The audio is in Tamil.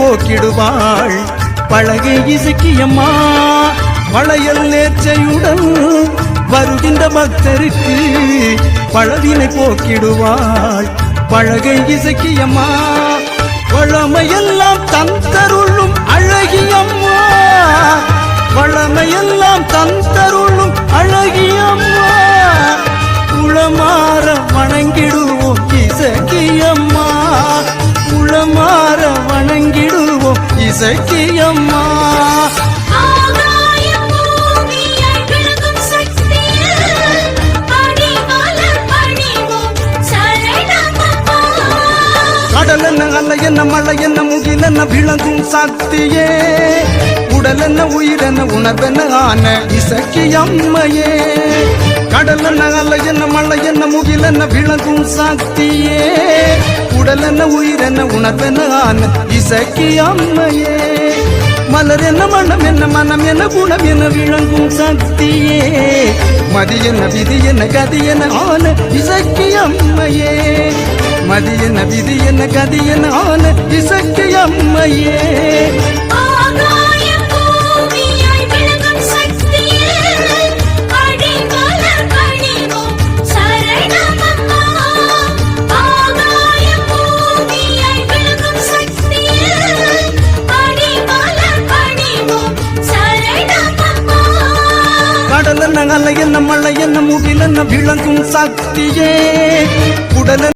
போக்கிடுவாள். பழகை இசக்கியம்மா வளையல் நேர்ச்சையுடன் வருகின்ற பக்தருக்கு பழவினை போக்கிடுவாள். பழகை இசக்கியம்மா வளமையெல்லாம் தந்த பணிவோம் சரணமப்பா கடல் என்ன அல்ல என்ன மழை என்ன முகில் என்ன விளங்கும் சக்தியே? உடல் என்ன உயிர் என்ன உணர்வென்ன ஆன இசக்கி அம்மையே கடல் என்ன அல்ல என்ன மழை என்ன முகில் என்ன விளங்கும் சக்தியே? உடல் என்ன உயிர் என்ன உணர்வென்ன ஆன இசக்கி அம்மையே. மலர் என்ன மனம் என்ன மனம் என்ன குணம் என்ன விளங்கும் சக்தியே. மதி என்ன விதி என்ன கதி என்ன ஆன இசக்கி அம்மையே. மதி என்ன விதி என்ன கதி என்ன ஆன இசக்கி அம்மையே. கடல் என்ன அலை என்ன விளங்கும் சக்தியே உடல்